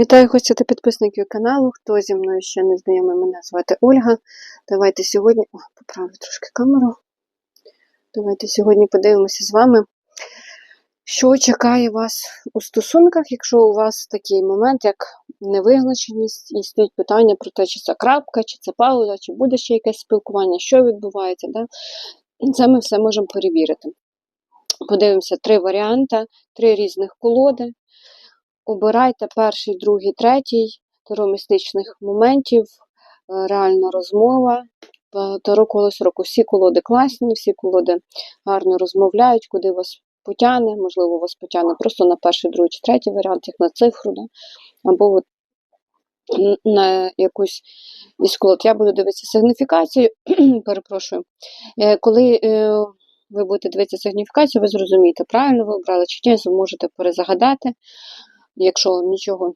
Вітаю гостя та підписників каналу. Хто зі мною ще не знайомий, мене звати Ольга. Давайте сьогодні. О, поправлю трошки камеру. Давайте сьогодні подивимося з вами, що чекає вас у стосунках, якщо у вас такий момент, як невизначеність, і стоїть питання про те, чи це крапка, чи це пауза, чи буде ще якесь спілкування, що відбувається. Да? Це ми все можемо перевірити. Подивимося три варіанти, три різних колоди. Обирайте перший, другий, третій таро містичних моментів, е, реальна розмова. Е, Таро колес року. Всі колоди класні, всі колоди гарно розмовляють, куди вас потягне, можливо, вас потягне просто на перший, другий чи третій варіант, як на цифру, да? або от на якусь із колод. Я буду дивитися сигніфікацію, перепрошую. Е, Коли ви будете дивитися сигніфікацію, ви зрозумієте, правильно ви обрали чи ні, ви можете перезагадати. Якщо нічого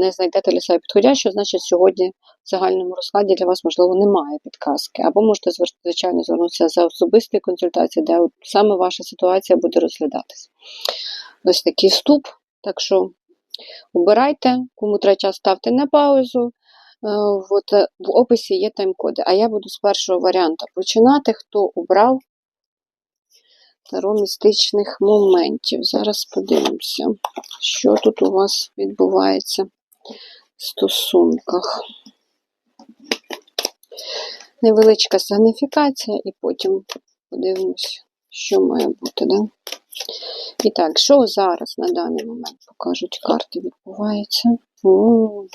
не знайдете для себе підходящого, значить сьогодні в загальному розкладі для вас, можливо, немає підказки. Або можете звичайно звернутися за особистою консультацією, де саме ваша ситуація буде розглядатись. Ось такий вступ. Так що обирайте, кому треба час ставте на паузу. Е, От е, в описі є тайм-коди. А я буду з першого варіанту починати, хто обрав таро містичних моментів. Зараз подивимося, що тут у вас відбувається в стосунках. Невеличка сигніфікація, і потім подивимося, що має бути. Да? І так, що зараз на даний момент покажуть карти відбувається? М,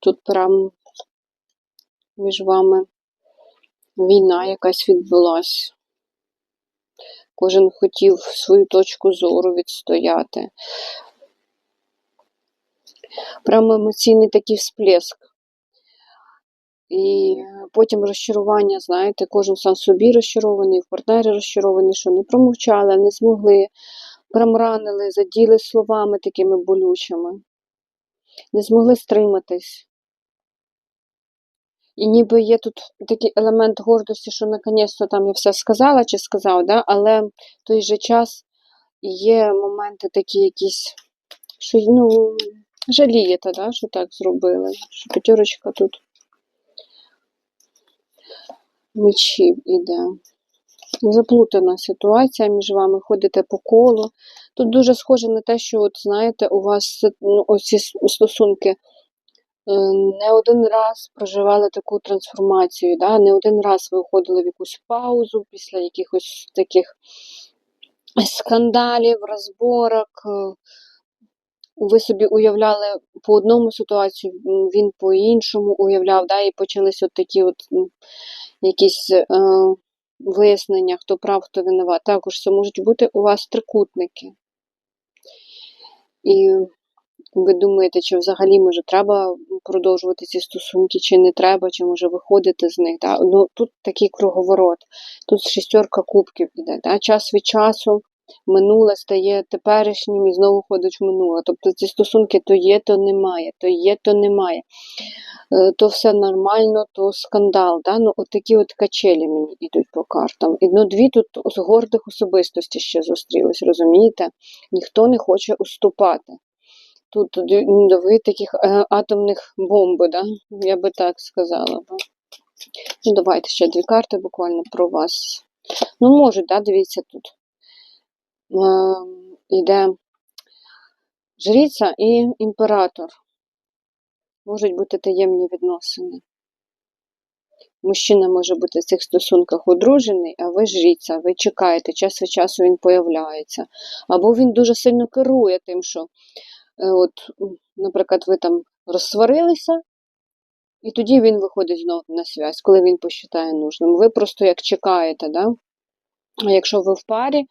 Тут прям між вами війна якась відбулась. Кожен хотів свою точку зору відстояти. Прямо емоційний такий всплеск. І потім розчарування, знаєте, кожен сам собі розчарований, в партнері розчарований, що не промовчали, не змогли, прям ранили, заділи словами такими болючими, не змогли стриматись. І ніби є тут такий елемент гордості, що наконець-то там я все сказала чи сказав, да? але в той же час є моменти такі якісь, що ну, жалієте, да? що так зробили. Що п'ятерочка тут мечів іде. Заплутана ситуація між вами, ходите по колу. Тут дуже схоже на те, що, от, знаєте, у вас ну, ось ці с- стосунки не один раз проживали таку трансформацію, да? не один раз ви уходили в якусь паузу після якихось таких скандалів, розборок. е, Ви собі уявляли по одному ситуацію, він по іншому уявляв, да? і почались от такі от якісь е, вияснення, хто прав, хто винуват. Також це можуть бути у вас трикутники. І ви думаєте, чи взагалі може треба продовжувати ці стосунки, чи не треба, чи може виходити з них. Да? Ну, тут такий круговорот, тут шістерка кубків іде. Да? Час від часу минуле стає теперішнім і знову ходить в минуле. Тобто ці стосунки то є, то немає, то є, то немає. Е, То все нормально, то скандал. Да? Ну, от такі от качелі мені йдуть по картам. І ну, дві тут з гордих особистостей ще зустрілись, розумієте? Ніхто не хоче уступати. Тут дві ви таких е, атомних бомби, да? я би так сказала. Ну, давайте ще дві карти буквально про вас. Ну, можуть, да, дивіться тут. Е, йде жриця і імператор. Можуть бути таємні відносини. Мужчина може бути в цих стосунках одружений, а ви жріця, ви чекаєте, час від часу він появляється. Або він дуже сильно керує тим, що, от, наприклад, ви там розсварилися, і тоді він виходить знову на зв'язь, коли він посчитає нужним. Ви просто як чекаєте, да? А якщо ви в парі, е,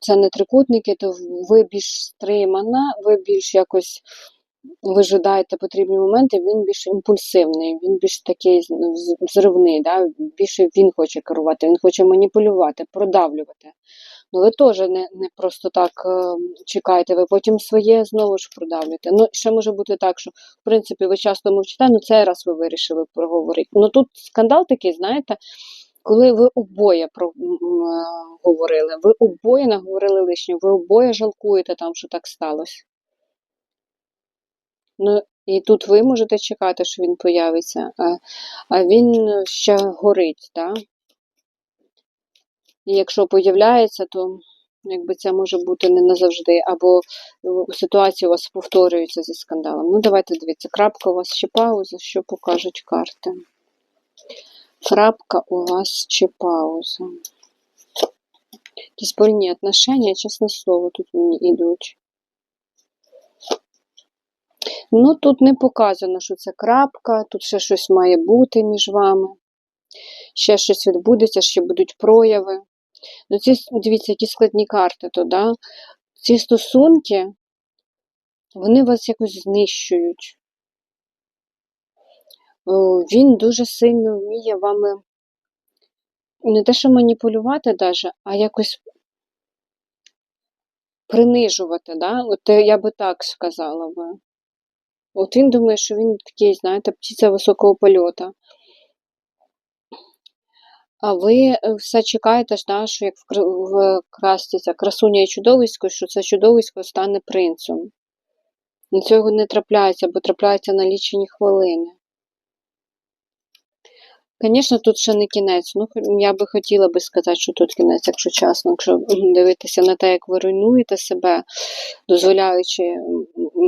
це не трикутники, то ви більш стримана, ви більш якось вижидаєте потрібні моменти, він більш імпульсивний, він більш такий взривний, да? більше він хоче керувати, він хоче маніпулювати, продавлювати. Ну ви теж не, не просто так е, чекаєте, ви потім своє знову ж продавлюєте. Ну, ще може бути так, що в принципі ви часто мовчите, ну цей раз ви вирішили проговорити. Ну тут скандал такий, знаєте, коли ви обоє про, е, говорили, ви обоє наговорили лишнього, ви обоє жалкуєте там, що так сталося. Ну, і тут ви можете чекати, що він появиться, а, а він ще горить, так? І якщо появляється, то якби це може бути не назавжди, або е, ситуація у вас повторюється зі скандалом. Ну, давайте дивіться, крапка у вас чи пауза, що покажуть карти. Крапка у вас чи пауза. Якісь больні отношення, чесне слово, тут мені йдуть. Ну, тут не показано, що це крапка, тут ще щось має бути між вами. Ще щось відбудеться, ще будуть прояви. Ну, ці, дивіться, які складні карти, то, да? ці стосунки, вони вас якось знищують. Він дуже сильно вміє вами не те, що маніпулювати даже, а якось принижувати, да? От е, я би так сказала би. От він думає, що він такий, знаєте, птиця високого польоту. А ви е, все чекаєте, да, що як в, кра- в красці красуня і чудовисько, що це чудовисько стане принцем. І цього не трапляється, бо трапляється на лічені хвилини. Звісно, тут ще не кінець. Ну, я би хотіла би сказати, що тут кінець, якщо чесно, якщо дивитися на те, як ви руйнуєте себе, дозволяючи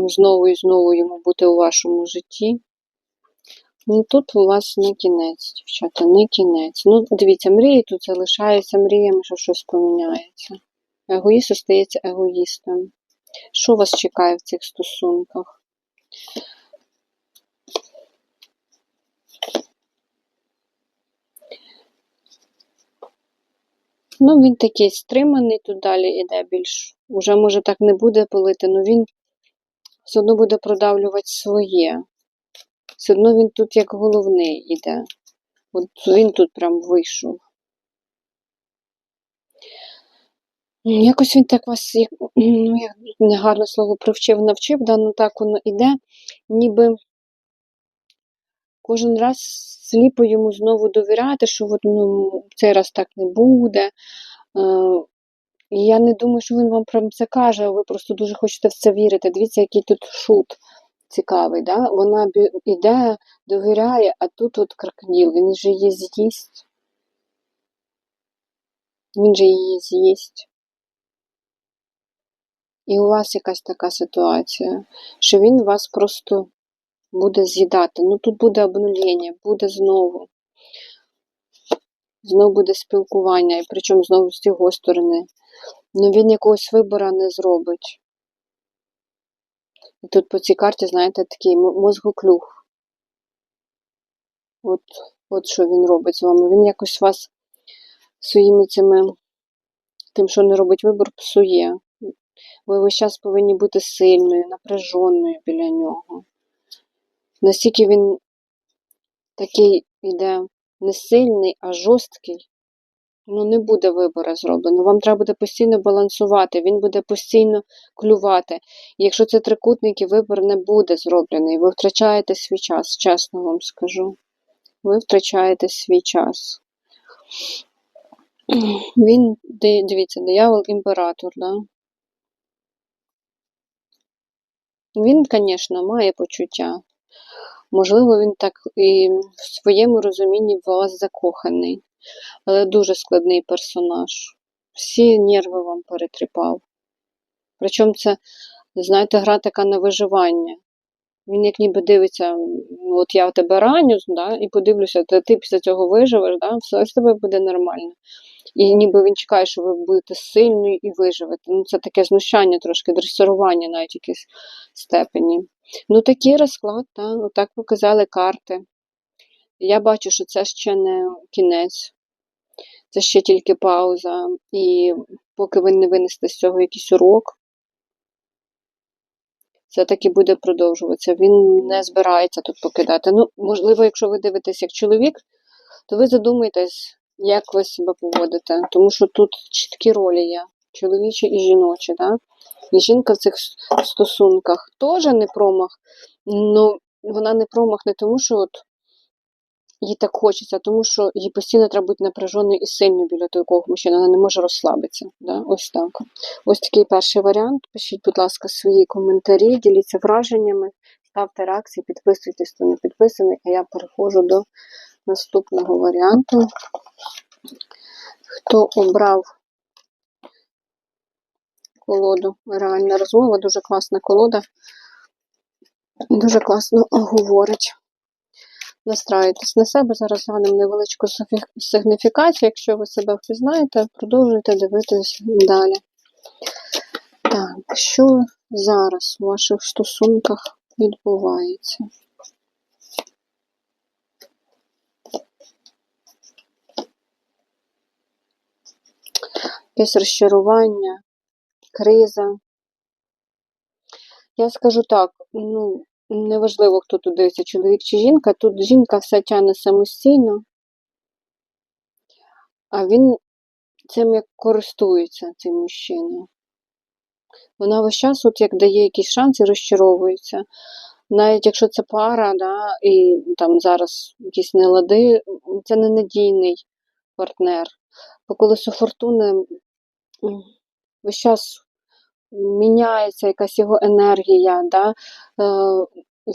знову і знову йому бути у вашому житті. Ну, тут у вас не кінець, дівчата, не кінець. Ну, дивіться, мрії тут залишаються мріями, що щось поміняється. Егоїст остається егоїстом. Що вас чекає в цих стосунках? Ну, він такий стриманий, тут далі іде більш. Уже, може, так не буде палити, але він все одно буде продавлювати своє. Все одно він тут як головний іде. От він тут прям вийшов. Якось він так вас, як, ну, як негарне слово привчив, навчив, да, ну так воно іде, ніби кожен раз сліпо йому знову довіряти, що от, ну, цей раз так не буде. Е, і я не думаю, що він вам прям це каже, а ви просто дуже хочете в це вірити. Дивіться, який тут шут цікавий. Да? Вона іде, довіряє, а тут от крокодил, він же її з'їсть. Він же її з'їсть. І у вас якась така ситуація, що він вас просто буде з'їдати. Ну тут буде обнулення, буде знову. Знову буде спілкування, і причому знову з його сторони. Ну він якогось вибора не зробить. Тут по цій карті, знаєте, такий м- мозгоклюг. От, от що він робить з вами. Він якось вас своїми цими, тим, що не робить вибор, псує. Ви весь час повинні бути сильною, напряженою біля нього. Настільки він такий іде не сильний, а жорсткий, ну не буде вибору зроблено. Вам треба буде постійно балансувати, він буде постійно клювати. І якщо це трикутники, вибор не буде зроблений. Ви втрачаєте свій час, чесно вам скажу. Ви втрачаєте свій час. Він, дивіться, диявол імператор, да? Він, звісно, має почуття. Можливо, він так і в своєму розумінні в вас закоханий, але дуже складний персонаж. Всі нерви вам перетріпав. Причому це, знаєте, гра така на виживання. Він як ніби дивиться, от я тебе раню, да, і подивлюся, ти, ти після цього виживеш, да, все з тебе буде нормально. І ніби він чекає, що ви будете сильною і виживете. Ну, це таке знущання трошки, дресирування навіть в якійсь степені. Ну, такий розклад, так, отак показали карти. Я бачу, що це ще не кінець, це ще тільки пауза. І поки ви не винесете з цього якийсь урок, це таки буде продовжуватися. Він не збирається тут покидати. Ну, можливо, якщо ви дивитесь як чоловік, то ви задумаєтесь, як ви себе поводите. Тому що тут чіткі ролі є: чоловічі і жіночі. Да? І жінка в цих стосунках теж не промах. Ну, вона не промах не тому, що от їй так хочеться, тому що їй постійно треба бути напряженою і сильною біля такого мужчини. Вона не може розслабитися. Да? Ось так. Ось такий перший варіант. Пишіть, будь ласка, свої коментарі, діліться враженнями. ставте реакції, підписуйтесь, хто не підписаний, а я переходжу до наступного варіанту. Хто обрав колоду? Реальна розмова, дуже класна колода. Дуже класно говорить. Настраюйтесь на себе. Зараз глянемо невеличку сигніфікацію. Якщо ви себе впізнаєте, продовжуйте дивитись далі. Так, що зараз у ваших стосунках відбувається? Якесь розчарування, криза. Я скажу так, ну, неважливо, хто тут дивиться, чоловік чи жінка, тут жінка все тягне самостійно, а він цим як користується, цим мужчина. Вона весь час, от як дає якісь шанси, розчаровується. Навіть якщо це пара, да, і там зараз якісь нелади, це ненадійний партнер. По колесу фортуни весь час міняється якась його енергія, да? е,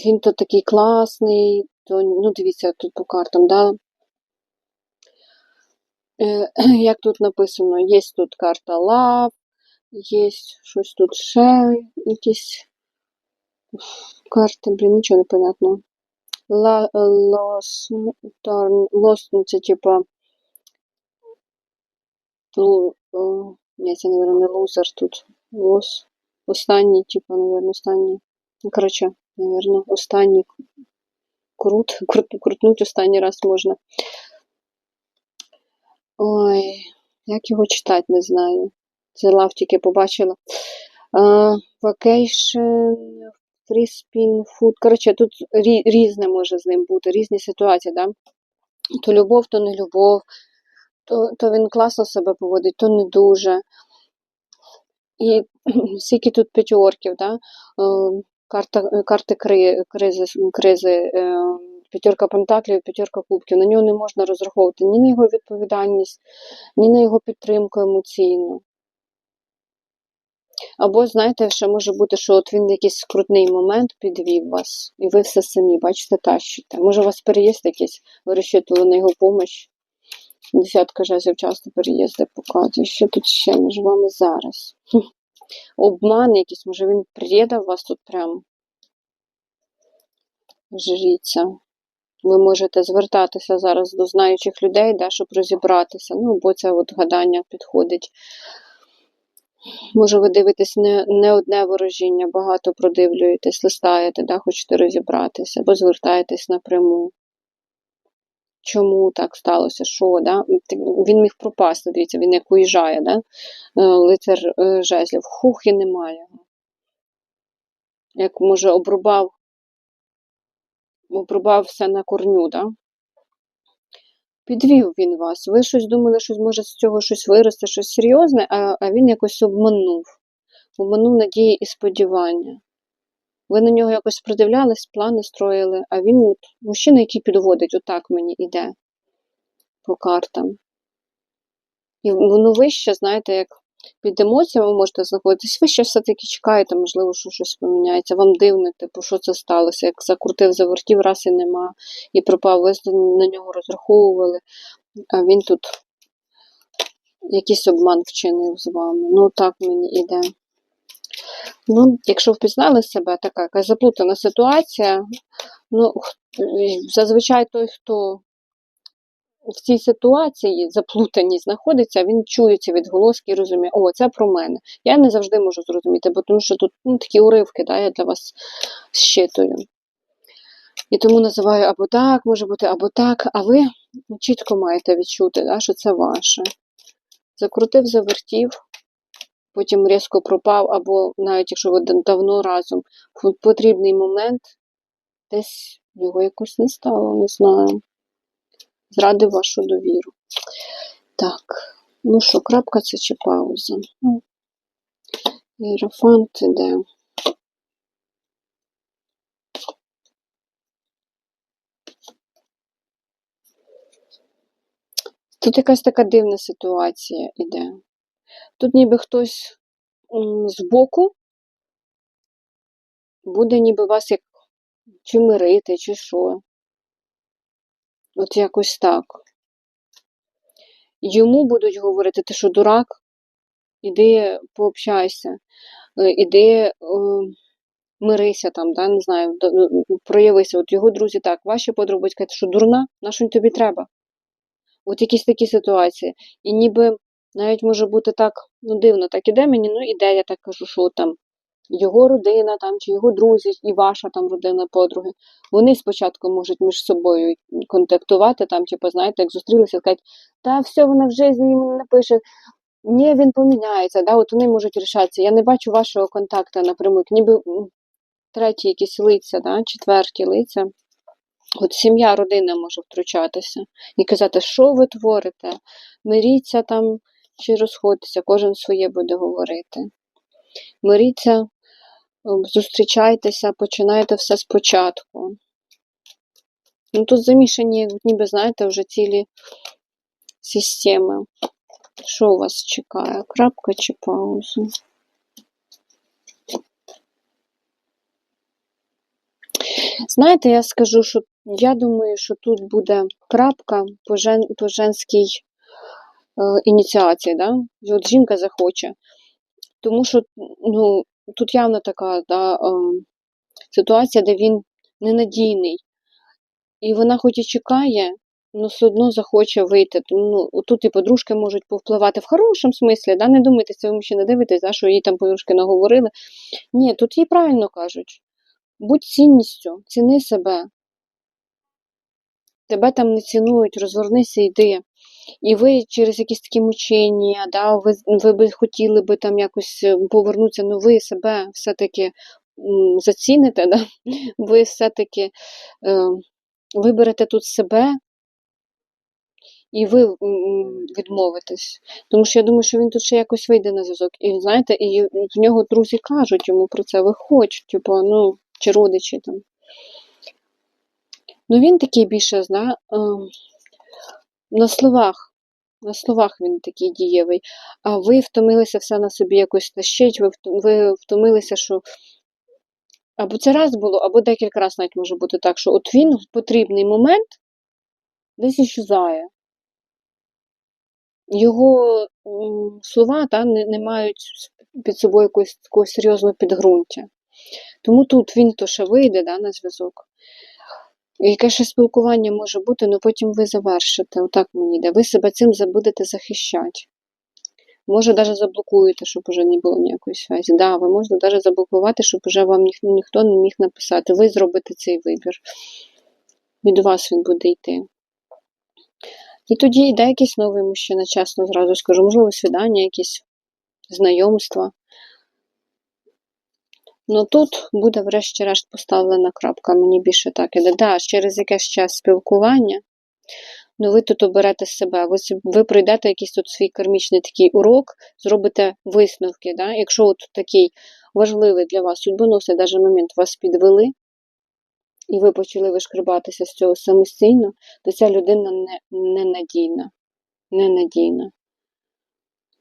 він то такий класний, то, ну дивіться тут по картам, да? Е, як тут написано, є тут карта Love, є щось тут ще, якісь карти, блін, нічого не понятно. Loss, ну це типа ні, це, мабуть, не лузер тут. Лос. Останній, типа, мабуть, останній. Ну, коротше, мабуть, останній крут, крут, крутнуть останній раз можна. Ой, як його читати, не знаю. Це лав тільки побачила. А, vacation, free spin, food. Коротше, тут різне може з ним бути, різні ситуації, да? То любов, то не любов, то, то він класно себе поводить, то не дуже. І скільки тут п'ятьорків, да? Е, карта, карти кри, кризи, кризи е, п'ятерка пентаклів, п'ятерка кубків. На нього не можна розраховувати ні на його відповідальність, ні на його підтримку емоційну. Або, знаєте, ще може бути, що от він якийсь скрутний момент підвів вас, і ви все самі, бачите, тащите. Може, у вас переїзд якийсь, ви розчитували на його допомогу. Десятка жезлів часто переїзди показує. Що тут ще між вами зараз? Обман якийсь, може він предав вас тут прям. Жріться. Ви можете звертатися зараз до знаючих людей, да, щоб розібратися. Ну, бо це от гадання підходить. Може, ви дивитесь не, не одне ворожіння, багато продивлюєтесь, листаєте, да, хочете розібратися, або звертаєтесь напряму. Чому так сталося? Що, да? Він міг пропасти, дивіться, він як уїжджає, да? Е, лицар е, жезлів. Хух і немає його. Як, може, обрубав, обрубав все на корню, да? Підвів він вас. Ви щось думали, що може з цього щось вирости, щось серйозне, а, а він якось обманув. Обманув надії і сподівання. Ви на нього якось придивлялись, плани строїли, а він от, мужчина, який підводить, отак мені іде по картам. І воно вище, знаєте, як під емоціями ви можете знаходитись, ви ще все-таки чекаєте, можливо, що щось поміняється. Вам дивно, типу, що це сталося, як закрутив, завертів, раз і нема, і пропав, ви на нього розраховували, а він тут якийсь обман вчинив з вами. Ну, так мені іде. Ну, якщо впізнали себе, така якась заплутана ситуація, ну, зазвичай той, хто в цій ситуації заплутані знаходиться, він чує ці відголоски і розуміє, о, це про мене. Я не завжди можу зрозуміти, бо тому що тут ну, такі уривки, да, я для вас щитую. І тому називаю або так, може бути, або так, а ви чітко маєте відчути, да, що це ваше. Закрутив, завертів, потім різко пропав, або навіть якщо ви давно разом, в потрібний момент десь його якось не стало, не знаю. Зрадив вашу довіру. Так, ну що, крапка це чи пауза? Ну, Єрофант іде. Тут якась така дивна ситуація іде. Тут ніби хтось збоку буде ніби вас як чи мирити, чи що. От якось так. Йому будуть говорити, ти що дурак? Іди пообщайся, е, іди е, мирися там, да, не знаю, ну, проявися. От його друзі так, ваші будуть сказати, що дурна, на що тобі треба? От якісь такі ситуації. І ніби навіть може бути так, ну дивно, так іде мені, ну іде, я так кажу, що там його родина там, чи його друзі, і ваша там родина, подруги, вони спочатку можуть між собою контактувати, там, типу, знаєте, як зустрілися, сказати, та все, вона в житті мені напише, ні, він поміняється, да, от вони можуть рішатися. Я не бачу вашого контакту напряму, ніби треті якісь лиця, да, четверті лиця. От сім'я, родина може втручатися і казати, що ви творите, миріться там чи розходьтеся, кожен своє буде говорити. Миріться, зустрічайтеся, починайте все спочатку. Ну тут замішані, ніби, знаєте, вже цілі системи. Що у вас чекає? Крапка чи пауза? Знаєте, я скажу, що я думаю, що тут буде крапка по, жен, по женській ініціації, да? От жінка захоче. Тому що ну, тут явно така да, е, ситуація, де він ненадійний. І вона хоч і чекає, але все одно захоче вийти. Ну, тут і подружки можуть повпливати в хорошому смислі, да? не думайте, це ви мужчина дивитесь, да, що їй там подружки наговорили. Ні, тут їй правильно кажуть. Будь цінністю, ціни себе. Тебе там не цінують, розвернися, йди. І ви через якісь такі мучення, да, ви, ви би хотіли би там якось е, повернутися, але ви себе все-таки заціните, да? ви все-таки е, виберете тут себе і ви відмовитесь. Тому що я думаю, що він тут ще якось вийде на зв'язок. І знаєте, і в нього друзі кажуть йому про це, виходь, типу, ну, чи родичі там. Ну він такий більше, зна, е, на словах. На словах він такий дієвий. А ви втомилися все на собі якось тащить, ви, втомилися, що або це раз було, або декілька разів навіть може бути так, що от він в потрібний момент десь іщезає. Його слова та, не, не мають під собою якогось такого серйозного підґрунтя. Тому тут він то ще вийде да, на зв'язок. Яке ще спілкування може бути, але потім ви завершите. Отак мені йде. Ви себе цим забудете захищати. Може, навіть заблокуєте, щоб уже не було ніякої зв'язі. Да, ви можете навіть заблокувати, щоб вже вам ніх, ніхто не міг написати. Ви зробите цей вибір. Від вас він буде йти. І тоді йде якийсь новий мужчина, чесно зразу скажу. Можливо, свідання, якісь знайомства. Ну тут буде врешті-решт поставлена крапка, мені більше так іде. Да, через якийсь час спілкування, ну ви тут оберете себе, ви, ви пройдете якийсь тут свій кармічний такий урок, зробите висновки. Да? Якщо от такий важливий для вас судьбоносний даже момент вас підвели, і ви почали вишкрибатися з цього самостійно, то ця людина не, ненадійна. Ненадійна.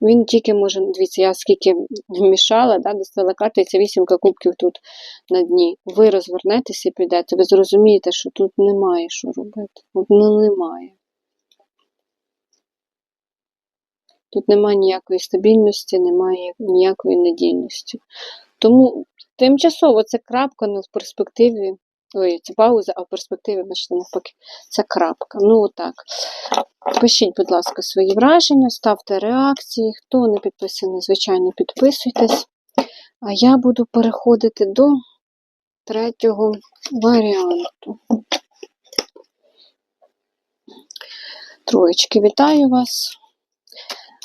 Він тільки може, дивіться, я скільки вмішала, да, достала карти, і це вісімка кубків тут на дні. Ви розвернетеся і підете, ви зрозумієте, що тут немає що робити. От, ну немає. Тут немає ніякої стабільності, немає ніякої надійності. Тому тимчасово це крапка, ну в перспективі. Ой, це пауза, а в перспективі, бачите, навпаки, це крапка. Ну, отак. Пишіть, будь ласка, свої враження, ставте реакції. Хто не підписаний, звичайно, підписуйтесь. А я буду переходити до третього варіанту. Троєчки, вітаю вас.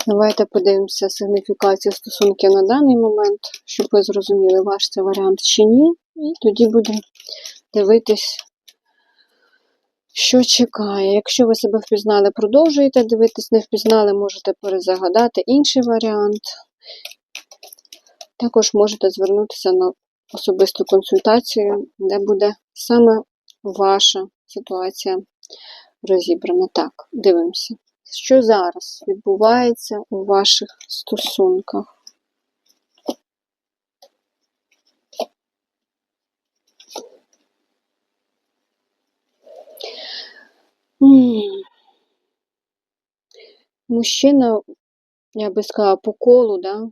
Давайте подивимося сигніфікацію стосунків на даний момент, щоб ви зрозуміли, ваш це варіант чи ні. І тоді будемо дивитись, що чекає. Якщо ви себе впізнали, продовжуєте дивитись, не впізнали, можете перезагадати інший варіант. Також можете звернутися на особисту консультацію, де буде саме ваша ситуація розібрана. Так, дивимося. Що зараз відбувається у ваших стосунках? Мужчина, я би сказала, по колу, да,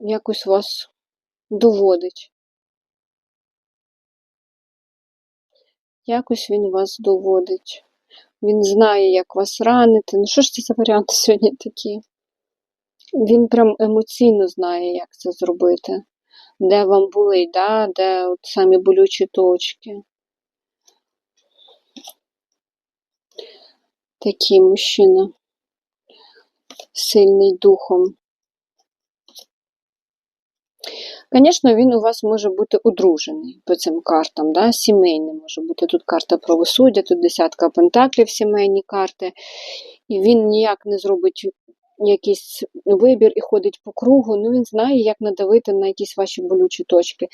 якось вас доводить. Якось він вас доводить. Він знає, як вас ранити. Ну, що ж це за варіанти сьогодні такі? Він прям емоційно знає, як це зробити, де вам болить, да? де от самі болючі точки. Такий мужчина, сильний духом. Звісно, він у вас може бути одружений по цим картам, да? сімейний може бути. Тут карта правосуддя, тут десятка пентаклів, сімейні карти. І він ніяк не зробить якийсь вибір і ходить по кругу. Ну, він знає, як надавити на якісь ваші болючі точки.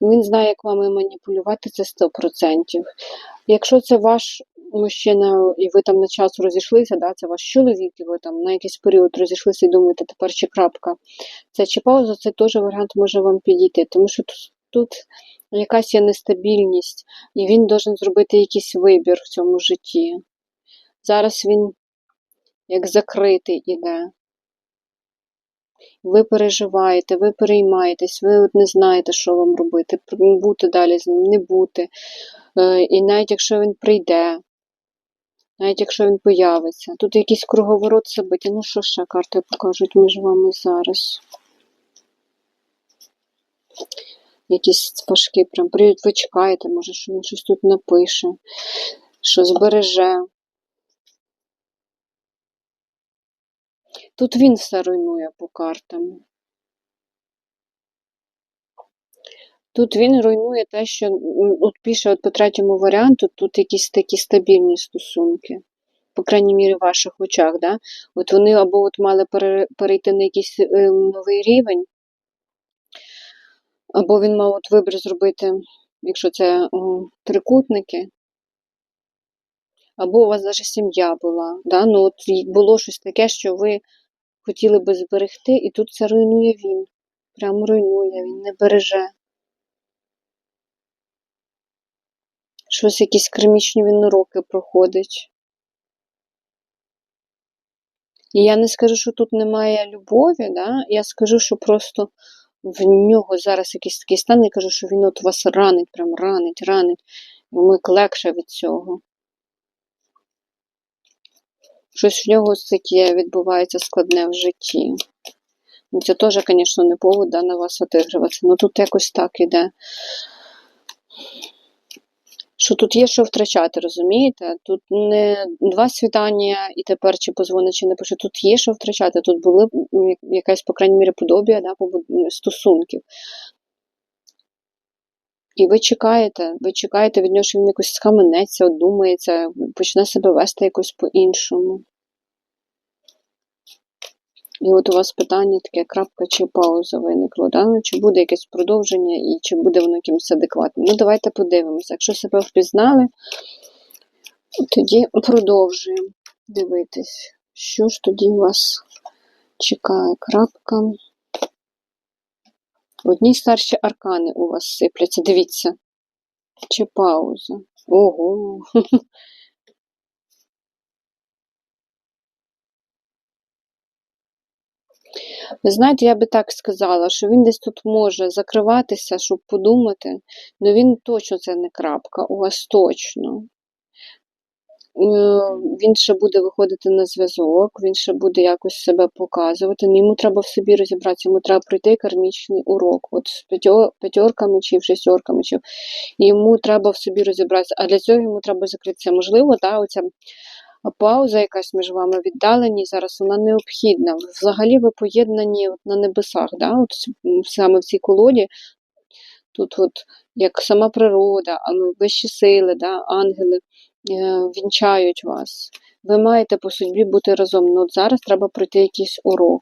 Він знає, як вами маніпулювати це 100%. Якщо це ваш мужчина, і ви там на час розійшлися, да, це ваш чоловік, і ви там на якийсь період розійшлися і думаєте, тепер чи крапка. Це чи пауза, це теж варіант може вам підійти, тому що тут, тут якась є нестабільність, і він должен зробити якийсь вибір в цьому житті. Зараз він як закритий іде. Ви переживаєте, ви переймаєтесь, ви не знаєте, що вам робити, бути далі з ним, не бути. Е, і навіть якщо він прийде, навіть якщо він появиться. Тут якийсь круговорот собиття. Ну, що ще карти покажуть між вами зараз? Якісь спашки, прям ви чекаєте, може, що він щось тут напише, що збереже. Тут він все руйнує по картам. Тут він руйнує те, що от пише от по третьому варіанту, тут якісь такі стабільні стосунки, по крайній мірі, в ваших очах. Да? От вони або от мали перейти на якийсь е, новий рівень, або він мав от вибір зробити, якщо це трикутники, або у вас навіть сім'я була. Да? Ну, от Було щось таке, що ви хотіли би зберегти, і тут це руйнує він. Прямо руйнує, він не береже. Щось якісь кармічні він уроки проходить. І я не скажу, що тут немає любові, да? я скажу, що просто в нього зараз якийсь такий стан, я кажу, що він от вас ранить, прям ранить, ранить. Йому легше від цього. Щось в нього таке відбувається складне в житті. Ну, це теж, звісно, не повод да, на вас отигруватися. Ну тут якось так іде що тут є що втрачати, розумієте? Тут не два світання і тепер чи позвонить, чи не пише. Тут є що втрачати. Тут були якась, по крайній мірі, подобія да, стосунків. І ви чекаєте, ви чекаєте від нього, що він якось схаменеться, одумається, почне себе вести якось по-іншому. І от у вас питання таке крапка чи пауза виникло, да? Ну, чи буде якесь продовження і чи буде воно якимось адекватним. Ну, давайте подивимося. Якщо себе впізнали, тоді продовжуємо дивитись, що ж тоді у вас чекає крапка. Одні старші аркани у вас сипляться. Дивіться. Чи пауза. Ого! Ви знаєте, я би так сказала, що він десь тут може закриватися, щоб подумати, але він точно це не крапка, у вас точно. Е, він ще буде виходити на зв'язок, він ще буде якось себе показувати. Ну, Йому треба в собі розібратися, йому треба пройти кармічний урок. От з п'ятьорками чи в шістьорками, чи йому треба в собі розібратися, а для цього йому треба закритися. Можливо, та, оця пауза якась між вами віддалені, зараз вона необхідна. Взагалі ви поєднані от на небесах, да? от саме в цій колоді. Тут от як сама природа, вищі сили, да, ангели вінчають вас. Ви маєте по судьбі бути разом. Ну, от Зараз треба пройти якийсь урок.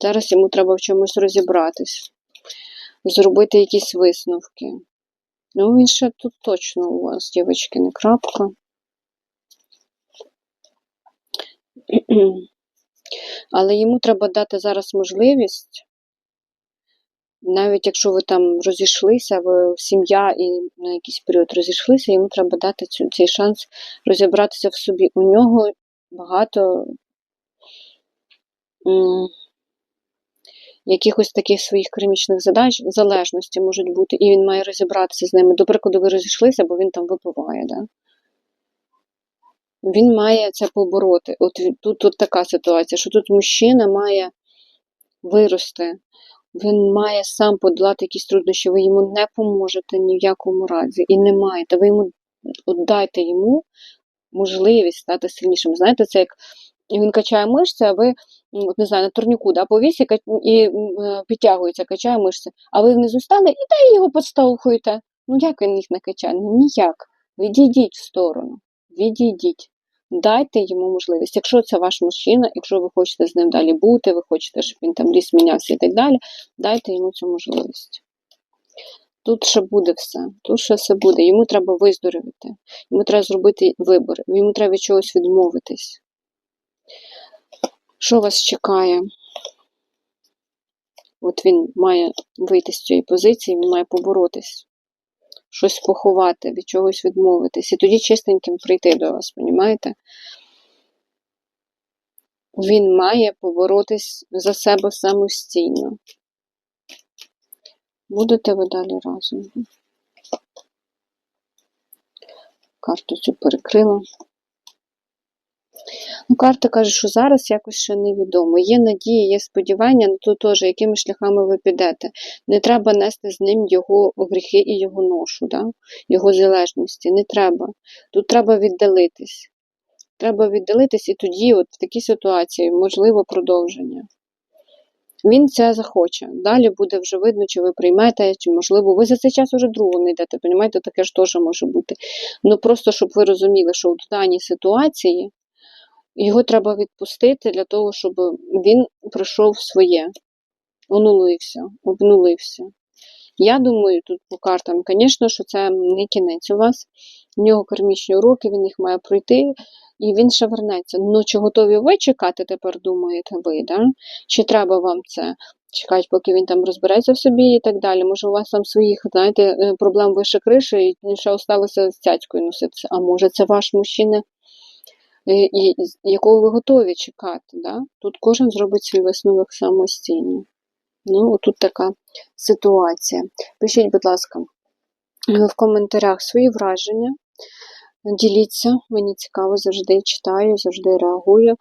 Зараз йому треба в чомусь розібратись, зробити якісь висновки. Ну, він ще тут точно у вас, дівчатки, не крапка. Але йому треба дати зараз можливість, навіть якщо ви там розійшлися, ви сім'я і на якийсь період розійшлися, йому треба дати цю, цей шанс розібратися в собі. У нього багато м, якихось таких своїх кермічних задач, залежності можуть бути, і він має розібратися з ними. До прикладу, ви розійшлися, бо він там випиває. Да? Він має це побороти. От тут, тут така ситуація, що тут мужчина має вирости, він має сам подолати якісь труднощі, ви йому не поможете ні в якому разі. І не маєте. Ви йому дайте йому можливість стати сильнішим. Знаєте, це як він качає мишці, а ви, от не знаю, на турніку да, повісі і е, підтягується, качає мишці, а ви внизу стали і дай його підштовхуєте. Ну як він їх не качає? Ну ніяк. Відійдіть в сторону. Відійдіть. Дайте йому можливість. Якщо це ваш мужчина, якщо ви хочете з ним далі бути, ви хочете, щоб він там ліс мінявся і так далі, дайте йому цю можливість. Тут ще буде все, тут ще все буде. Йому треба виздоровіти, йому треба зробити вибір, йому треба від чогось відмовитись. Що вас чекає? От він має вийти з цієї позиції, він має поборотись, щось поховати, від чогось відмовитись. І тоді чистеньким прийти до вас, понімаєте? Він має поборотись за себе самостійно. Будете ви далі разом. Карту цю перекрила. Ну, карта каже, що зараз якось ще невідомо. Є надії, є сподівання, ну то теж, якими шляхами ви підете. Не треба нести з ним його гріхи і його ношу, да? його залежності. Не треба. Тут треба віддалитись. Треба віддалитись, і тоді, от в такій ситуації, можливо, продовження. Він це захоче. Далі буде вже видно, чи ви приймете, чи можливо, ви за цей час уже другого не йдете. Понімаєте, таке ж теж може бути. Ну просто щоб ви розуміли, що в даній ситуації його треба відпустити для того, щоб він пройшов своє, онулився, обнулився. Я думаю, тут по картам, звісно, що це не кінець у вас. У нього кармічні уроки, він їх має пройти, і він ще вернеться. Ну, чи готові ви чекати, тепер думаєте ви, да? чи треба вам це чекати, поки він там розбереться в собі і так далі. Може, у вас там своїх, знаєте, е, проблем вище криші, і ще осталося з цяцькою носитися. А може, це ваш мужчина, і, якого ви готові чекати. Да? Тут кожен зробить свій висновок самостійно. Ну, тут така ситуація. Пишіть, будь ласка, е, в коментарях свої враження. Діліться, мені цікаво, завжди читаю, завжди реагую.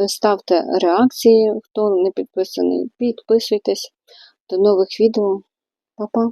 Е, Ставте реакції, хто не підписаний, підписуйтесь. До нових відео. Па-па!